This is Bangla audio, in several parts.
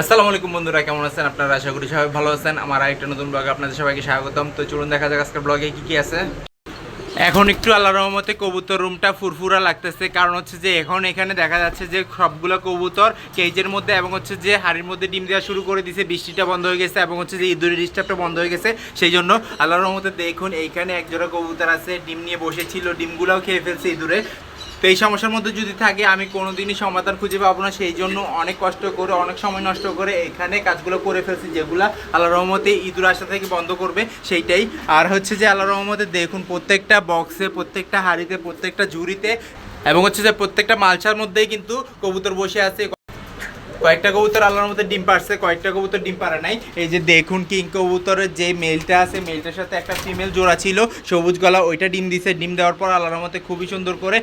আসসালামু আলাইকুম বন্ধুরা, কেমন আছেন আপনারা? আশা করি সবাই ভালো আছেন। আমার আরেকটা নতুন ব্লগে আপনাদের সবাইকে স্বাগতম। তো চলুন দেখা যাক আজকের ব্লগে কি কি আছে। এখন একটু আল্লাহ রহমতে কবুতর রুমটা ফুরফুরা লাগতেছে। কারণ হচ্ছে যে এখন এখানে দেখা যাচ্ছে যে সবগুলো কবুতর কেজের মধ্যে এবং হচ্ছে যে হাড়ির মধ্যে ডিম দেওয়া শুরু করে দিয়েছে বৃষ্টিটা বন্ধ হয়ে গেছে এবং হচ্ছে যে ইঁদুরের ডিস্টার্বটা বন্ধ হয়ে গেছে। সেই জন্য আল্লাহ রহমতে দেখুন, এইখানে একজোড়া কবুতর আছে। ডিম নিয়ে বসেছিল। ডিমগুলোও খেয়ে ফেলছে ইঁদুরে। তো এই সমস্যার মধ্যে যদি থাকে, আমি কোনোদিনই সমাধান খুঁজে পাবো না। সেই জন্য অনেক কষ্ট করে, অনেক সময় নষ্ট করে এখানে কাজগুলো করে ফেলছি, যেগুলো আল্লাহ রহমতে ইঁদুর আসা থেকে বন্ধ করবে, সেইটাই। আর হচ্ছে যে আল্লাহ রহমতে দেখুন, প্রত্যেকটা বক্সে প্রত্যেকটা হাড়িতে, প্রত্যেকটা ঝুড়িতে এবং হচ্ছে যে প্রত্যেকটা মালসার মধ্যেই কিন্তু কবুতর বসে আছে। কয়েকটা কবুতর আল্লাহর মধ্যে ডিম পারছে কয়েকটা কবুতর ডিম পারে নাই। এই যে দেখুন কিং কবুতরের যে মেলটা আছে, মেলটার সাথে একটা ফিমেল জোড়া ছিল, সবুজ গলা, ওইটা ডিম দিছে। ডিম দেওয়ার পর আল্লাহর মধ্যে খুবই সুন্দর করে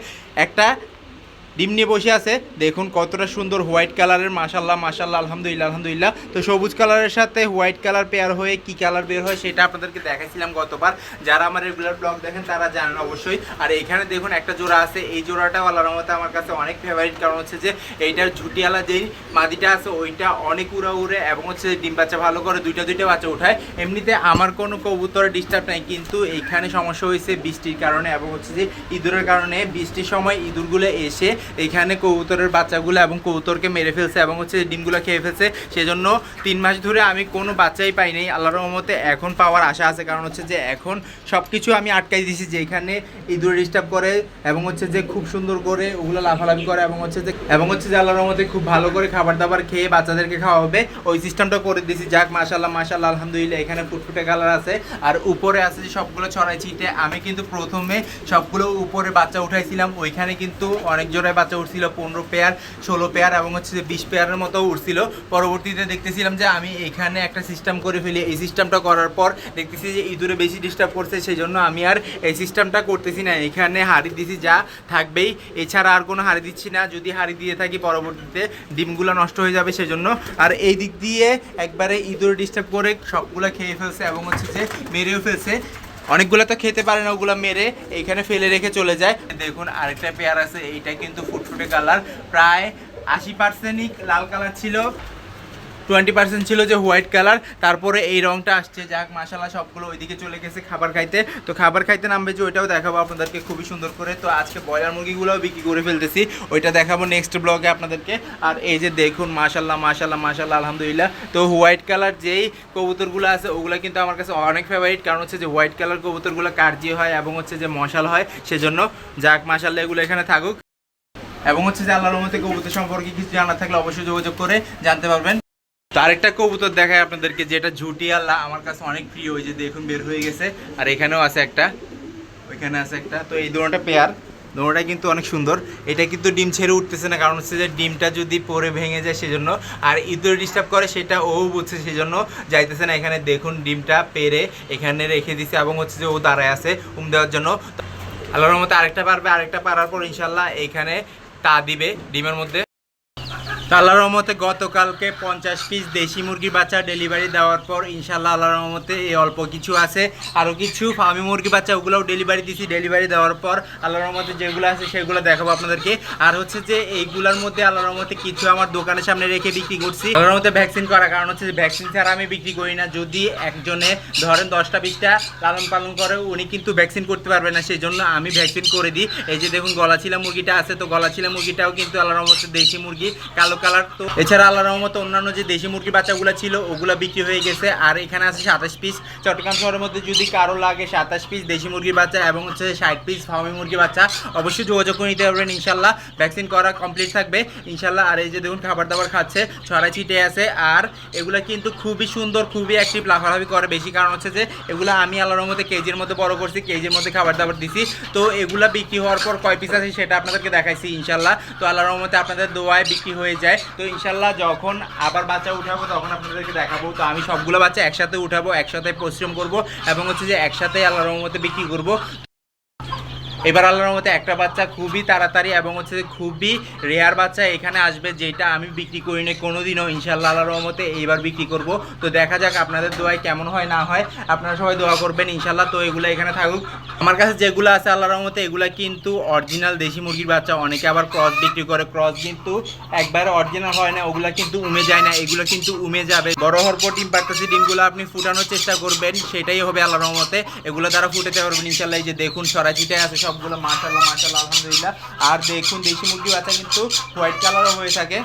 একটা ডিম নিয়ে বসে আছে। দেখুন কতটা সুন্দর হোয়াইট কালারের মাশাল্লাহ মাশাল্লাহ আলহামদুলিল্লাহ আলহামদুলিল্লাহ। তো সবুজ কালারের সাথে হোয়াইট কালার পেয়ার হয়ে কি কালার বের হয় সেটা আপনাদেরকে দেখাইছিলাম গতবার। যারা আমার রেগুলার ব্লগ দেখেন তারা জানেন অবশ্যই। আর এখানে দেখুন একটা জোড়া আছে। এই জোড়াটাও আল্লাহর মতে আমার কাছে অনেক ফেভারিট কারণ হচ্ছে যে, এইটার ঝুটিয়ালা যেই মাদিটা আছে, ওইটা অনেক উড়া উড়ে এবং হচ্ছে ডিম বাচ্চা ভালো করে দুইটা দুইটা বাচ্চা উঠায়। এমনিতে আমার কোনো কবুতরের ডিস্টার্ব নাই, কিন্তু এইখানে সমস্যা হয়েছে বৃষ্টির কারণে এবং হচ্ছে যে ইঁদুরের কারণে বৃষ্টির সময় ইঁদুরগুলো এসে এখানে কবুতরের বাচ্চাগুলো এবং কবুতরকে মেরে ফেলছে এবং হচ্ছে ডিমগুলো খেয়ে ফেলছে। সেজন্য তিন মাস ধরে আমি কোনো বাচ্চাই পাই নাই আল্লাহর রহমতে এখন পাওয়ার আশা আছে। কারণ হচ্ছে যে এখন সব কিছু আমি আটকাই দিয়েছি যে এখানে ইঁদুর ডিস্টার্ব করে এবং হচ্ছে যে খুব সুন্দর করে ওগুলো লাফালাফি করে এবং হচ্ছে যে এবং হচ্ছে যে আল্লাহর রহমতে খুব ভালো করে খাবার দাবার খেয়ে বাচ্চাদেরকে খাওয়া হবে ওই সিস্টেমটা করে দিয়েছি। যাক মাশাল্লাহ মাশাল্লাহ আলহামদুলিল্লাহ, এখানে ফুটফুটে কালার আছে। আর উপরে আছে যে সবগুলো ছড়াই ছিটে। আমি কিন্তু প্রথমে সবগুলো উপরে বাচ্চা উঠাইছিলাম। ওইখানে কিন্তু অনেক জোড়ায় বাচ্চা উঠছিল, পনেরো পেয়ার ষোলো পেয়ার এবং হচ্ছে যে বিশ পেয়ারের মতো উঠছিল। পরবর্তীতে দেখতেছিলাম যে আমি এখানে একটা সিস্টেম করে ফেলি। এই সিস্টেমটা করার পর দেখতেছি যে ইঁদুরে বেশি ডিস্টার্ব করছে সেই জন্য আমি আর এই সিস্টেমটা করতেছি না। এখানে হাড়ি দিছি যা থাকবেই। এছাড়া আর কোনো হাড়ি দিচ্ছি না। যদি হাড়ি দিয়ে থাকি পরবর্তীতে ডিমগুলো নষ্ট হয়ে যাবে, সেজন্য আর এই দিক দিয়ে একবারে ইঁদুরে ডিস্টার্ব করে সবগুলো খেয়ে ফেলছে এবং হচ্ছে যে মেরেও ফেলছে। অনেকগুলো তো খেতে পারে না ওগুলো মেরে, এইখানে ফেলে রেখে চলে যায়। দেখুন, আরেকটা পেয়ার আছে, এইটা কিন্তু ফুটফুটে কালার প্রায় আশি পার্সেন্টই লাল কালার ছিল। টোয়েন্টি পার্সেন্ট ছিল যে হোয়াইট কালার, তারপরে এই রংটা আসছে। যাক মাসালা সবগুলো ওইদিকে চলে গেছে খাবার খাইতে। তো খাবার খাইতে নামবে যে, ওইটাও দেখাবো আপনাদেরকে খুবই সুন্দর করে। তো আজকে ব্রয়লার মুরগিগুলোও বিক্রি করে ফেলতেছি। ওইটা দেখাবো নেক্সট ব্লগে আপনাদেরকে। আর এই যে দেখুন মাশাল্লাহ মাশাল্লাহ মাশাল্লাহ আলহামদুলিল্লাহ। তো হোয়াইট কালার যেই কবুতরগুলো আছে, ওগুলো কিন্তু আমার কাছে অনেক ফেভারিট কারণ হচ্ছে যে, হোয়াইট কালার কবুতরগুলো কার্জি হয় এবং হচ্ছে যে মশাল হয়, সেজন্য যাক মাশাল্লাহ এগুলো এখানে থাকুক। এবং হচ্ছে যে আল্লাহর মধ্যে কবুতর সম্পর্কে কিছু জানা থাকলে অবশ্যই যোগাযোগ করে জানতে পারবেন। তো আরেকটা কবুতর দেখায় আপনাদেরকে, যেটা ঝুটি আল্লাহ আমার কাছে অনেক প্রিয়, ওই যে দেখুন বের হয়ে গেছে। আর এখানেও আছে একটা। ওইখানে আছে একটা। তো এই দুটোটা পেয়ার দুটোটাই কিন্তু অনেক সুন্দর। এটা কিন্তু ডিম ছেড়ে উঠতেছে না, কারণ হচ্ছে যে ডিমটা যদি পরে ভেঙে যায় সেজন্য, আর ইঁদুর ডিস্টার্ব করে সেটা ও বুঝছে সেজন্য যাইতেছে না। এখানে দেখুন ডিমটা পেরে এখানে রেখে দিছে এবং হচ্ছে যে ও দাঁড়ায় আছে উম দেওয়ার জন্য। আল্লাহর মতো আরেকটা পারবে, আরেকটা পারার পর ইনশাল্লাহ এখানে তা দিবে ডিমের মধ্যে। তো আল্লাহর রহমতে গতকালকে পঞ্চাশ পিস দেশি মুরগির বাচ্চা ডেলিভারি দেওয়ার পর ইনশাল্লাহ আল্লাহর রহমতে এই অল্প কিছু আছে। আরও কিছু ফার্মি মুরগি বাচ্চা ওগুলোও ডেলিভারি দিছি। ডেলিভারি দেওয়ার পর আল্লাহ রহমতে যেগুলো আছে সেগুলো দেখাবো আপনাদেরকে। আর হচ্ছে যে এইগুলোর মধ্যে আল্লাহর রহমতে কিছু আমার দোকানের সামনে রেখে বিক্রি করছি। আল্লাহর রহমতে ভ্যাকসিন করা কারণ হচ্ছে যে ভ্যাকসিন ছাড়া আমি বিক্রি করি না। যদি একজনে ধরেন দশটা বিশটা লালন পালন করে, উনি কিন্তু ভ্যাকসিন করতে পারবে না। সেই জন্য আমি ভ্যাকসিন করে দিই। এই যে দেখুন গলাছিলা মুরগিটা আছে, তো গলাছিলা মুরগিটাও কিন্তু আল্লাহর রহমতে দেশি মুরগি। কালো কালার তো। এছাড়া আল্লাহর রহমতে অন্যান্য যে দেশি মুরগির বাচ্চাগুলো ছিল, ওগুলো বিক্রি হয়ে গেছে। আর এখানে আছে সাতাশ পিস চট্টগ্রাম শহরের মধ্যে যদি কারও লাগে সাতাশ পিস দেশি মুরগির বাচ্চা এবং হচ্ছে ষাট পিস ফার্মি মুরগির বাচ্চা, অবশ্যই যোগাযোগ করে নিতে পারবেন ইনশাল্লাহ ভ্যাকসিন করা কমপ্লিট থাকবে। ইনশাল্লাহ আর এই যে দেখুন খাবার দাবার খাচ্ছে ছড়াই ছিটে আছে। আর এগুলা কিন্তু খুবই সুন্দর, খুবই অ্যাক্টিভ লাফালাফি করে। বেশি কারণ হচ্ছে যে, এগুলো আমি আল্লাহর মধ্যে কেজির মধ্যে বড় করছি, কেজির মধ্যে খাবার দাবার দিছি। তো এগুলো বিক্রি হওয়ার পর কয় পিস আছে সেটা আপনাদেরকে দেখাইছি ইনশাল্লাহ তো আল্লাহর রহমতে আপনাদের দোয়ায় বিক্রি হয়ে যায়। তো ইনশাল্লাহ যখন আবার বাচ্চা উঠাবো, তখন আপনাদেরকে দেখাবো। তো আমি সবগুলো বাচ্চা একসাথে উঠাবো, একসাথে পরিশ্রম করব এবং হচ্ছে যে একসাথে আল্লাহ রহমতে বিক্রি করব। এবার আল্লাহর মতে একটা বাচ্চা খুবই তাড়াতাড়ি এবং হচ্ছে খুবই রেয়ার বাচ্চা এখানে আসবে, যেটা আমি বিক্রি করি না কোনোদিনও। ইনশাল্লাহ আল্লাহর রহমতে এইবার বিক্রি করব। তো দেখা যাক আপনাদের দোয়ায় কেমন হয়, না হয়। আপনারা সবাই দোয়া করবেন ইনশাল্লাহ তো এগুলো এখানে থাকুক। আমার কাছে যেগুলো আছে আল্লাহর রহমতে, এগুলো কিন্তু অরিজিনাল দেশি মুরগির বাচ্চা। অনেকে আবার ক্রস বিক্রি করে। ক্রস কিন্তু একবার অরিজিনাল হয় না, ওগুলো কিন্তু উমে যায় না, এগুলো কিন্তু উমে যাবে। বড় হওয়ার পর ডিম পারতেছি ডিমগুলো আপনি ফুটানোর চেষ্টা করবেন, সেটাই হবে আল্লাহর রহমতে। এগুলো দ্বারা ফুটাতে পারবেন ইনশাল্লাহ এই যে দেখুন সরাচিটাই আছে সবগুলো মাশাল্লাহ মাশাল্লাহ আলহামদুলিল্লাহ। আর দেখুন, দেশি মুরগি বাচ্চা কিন্তু হোয়াইট কালারও হয়ে থাকে।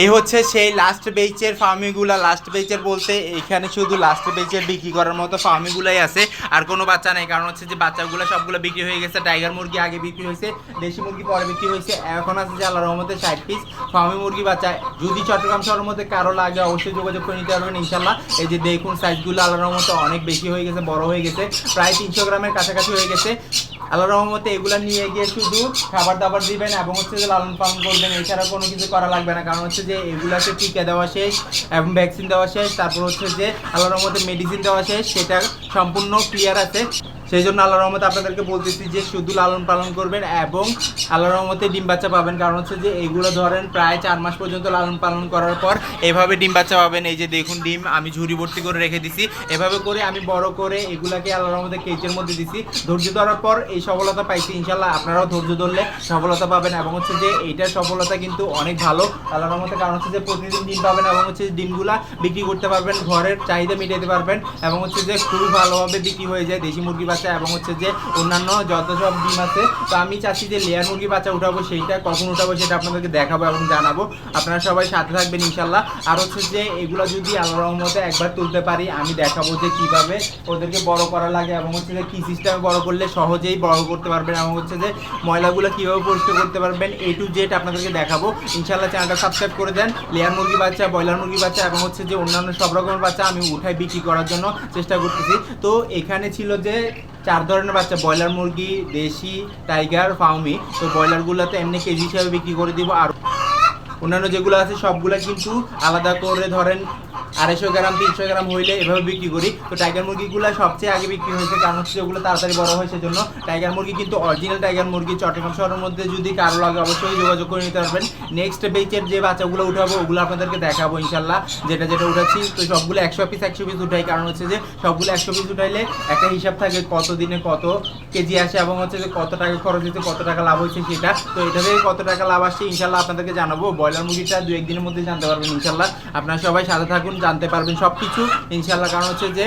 এই হচ্ছে সেই লাস্ট বেচের ফার্মিগুলো লাস্ট বেচের বলতে এখানে শুধু লাস্ট বেচের বিক্রি করার মতো ফার্মিগুলাই আছে। আর কোনো বাচ্চা নেই, কারণ হচ্ছে যে বাচ্চাগুলো সবগুলো বিক্রি হয়ে গেছে টাইগার মুরগি আগে বিক্রি হয়েছে, দেশি মুরগি পরে বিক্রি হয়েছে, এখন আছে যে আল্লাহর রহমতে ষাট পিস ফার্মি মুরগি বাচ্চা। যদি চট্টগ্রাম শহরের মধ্যে কারও লাগে, অবশ্যই যোগাযোগ করে নিতে পারবেন ইনশাল্লাহ এই যে দেখুন সাইজগুলো আল্লাহর রহমতে অনেক বেশি হয়ে গেছে, বড় হয়ে গেছে, প্রায় তিনশো গ্রামের কাছাকাছি হয়ে গেছে। আল্লাহ রহমতে এগুলো নিয়ে গিয়ে শুধু খাবার দাবার দিবেন এবং হচ্ছে যে লালন পালন করবেন, এছাড়া কোনো কিছু করা লাগবে না। কারণ হচ্ছে যে এগুলাকে টিকা দেওয়া শেষ এবং ভ্যাকসিন দেওয়া শেষ, তারপর হচ্ছে যে আল্লাহ রহমতে মেডিসিন দেওয়া শেষ, সেটা সম্পূর্ণ ক্লিয়ার আছে। সেই জন্য আল্লাহ রহমতে আপনাদেরকে বলতেছি যে শুধু লালন পালন করবেন এবং আল্লাহ রহমতে ডিম বাচ্চা পাবেন। কারণ হচ্ছে যে এগুলো ধরেন প্রায় চার মাস পর্যন্ত লালন পালন করার পর এভাবে ডিম বাচ্চা পাবেন। এই যে দেখুন ডিম, আমি ঝুড়ি ভর্তি করে রেখে দিছি। এভাবে করে আমি বড় করে এগুলাকে আল্লাহ রহমতে কেজের মধ্যে দিছি। ধৈর্য ধরার পর এই সফলতা পাইছি ইনশাল্লাহ আপনারাও ধৈর্য ধরলে সফলতা পাবেন এবং হচ্ছে যে এইটার সফলতা কিন্তু অনেক ভালো আল্লাহ রহমতে। কারণ হচ্ছে যে প্রতিদিন ডিম পাবেন এবং হচ্ছে ডিমগুলা বিক্রি করতে পারবেন, ঘরের চাহিদা মিটাতে পারবেন এবং হচ্ছে যে খুবই ভালোভাবে বিক্রি হয়ে যায় দেশি মুরগি বাচ্চা এবং হচ্ছে যে অন্যান্য যত সব ডিম আছে, তো আমি চাচ্ছি যে লেয়ার মুরগি বাচ্চা উঠাবো, সেইটা কখন উঠাবো সেটা আপনাদেরকে দেখাবো এবং জানাব। আপনারা সবাই সাথে থাকবেন ইনশাল্লাহ। আর হচ্ছে যে এগুলো যদি আল্লাহ রহমতে একবার তুলতে পারি, আমি দেখাবো যে কীভাবে ওদেরকে বড় করা লাগে এবং হচ্ছে যে কী সিস্টেমে বড় করলে সহজেই বড় করতে পারবেন এবং হচ্ছে যে ময়লাগুলো কীভাবে পরিষ্কার করতে পারবেন এ টু জেড আপনাদেরকে দেখাবো। ইনশাল্লাহ চ্যানেলটা সাবস্ক্রাইব করে দেন। লেয়ার মুরগি বাচ্চা, ব্রয়লার মুরগি বাচ্চা এবং হচ্ছে যে অন্যান্য সব রকমের বাচ্চা আমি উঠাই বিক্রি করার জন্য চেষ্টা করতেছি। তো এখানে ছিল যে চার ধরনের বাচ্চা, ব্রয়লার মুরগি, দেশি, টাইগার, ফাউমি। তো ব্রয়লারগুলোতে এমনি কেজি হিসাবে বিক্রি করে দিব আর অন্যান্য যেগুলো আছে, সবগুলো কিন্তু আলাদা করে ধরেন আড়াইশো গ্রাম, তিনশো গ্রাম হইলে এভাবে বিক্রি করি। তো টাইগার মুরগিগুলো সবচেয়ে আগে বিক্রি হয়েছে, কারণ হচ্ছে ওগুলো তাড়াতাড়ি বড় হয় সেজন্য। টাইগার মুরগি কিন্তু অরিজিনাল টাইগার মুরগি, চট্টগ্রাম শহরের মধ্যে যদি কারও লাগে অবশ্যই যোগাযোগ করে নিতে পারবেন। নেক্সট বেচের যে বাচ্চাগুলো উঠাবো, ওগুলো আপনাদেরকে দেখাবো ইনশাল্লাহ যেটা যেটা উঠাচ্ছি, তো সবগুলো একশো পিস একশো পিস উঠাই। কারণ হচ্ছে যে সবগুলো একশো পিস উঠাইলে একটা হিসাব থাকে কত দিনে কত কেজি আসে এবং হচ্ছে যে কত টাকা খরচ হচ্ছে কত টাকা লাভ হচ্ছে সেটা। তো এটা থেকে কত টাকা লাভ আসছে ইনশাল্লাহ আপনাদেরকে জানাব। ব্রয়লার মুরগিটা দু একদিনের মধ্যে জানতে পারবেন ইনশাল্লাহ আপনারা সবাই সাথে থাকুন জানতে পারবেন সব কিছু ইনশাল্লাহ কারণ হচ্ছে যে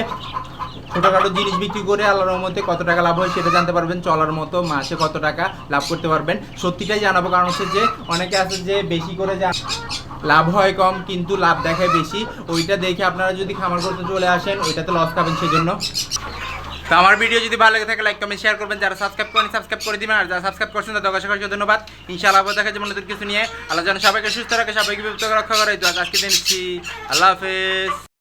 ছোটোখাটো জিনিস বিক্রি করে আল্লাহর মধ্যে কত টাকা লাভ হয় সেটা জানতে পারবেন, চলার মতো মাসে কত টাকা লাভ করতে পারবেন। সত্যিটাই জানাব কারণ হচ্ছে যে অনেকে আছে যে বেশি করে যা লাভ হয় কম, কিন্তু লাভ দেখায় বেশি। ওইটা দেখে আপনারা যদি খামার করতে চলে আসেন, ওইটাতে লস খাবেন সেজন্য। তো আমার ভিডিও যদি ভালো লাগে থাকে লাইক কমেন্ট শেয়ার করবেন। যারা সাবস্ক্রাইব করেন সাবস্ক্রাইব করে দিবেন। আর যারা সাবস্ক্রাইব করছেন, তাদের অসংখ্য ধন্যবাদ। ইনশাআল্লাহ আবার দেখা যাবে নতুন কিছু নিয়ে। আল্লাহ যেন সবাইকে সুস্থ রাখে, সবাইকে বিপদ রক্ষা করে। আজকে দিচ্ছি। আল্লাহ হাফেজ।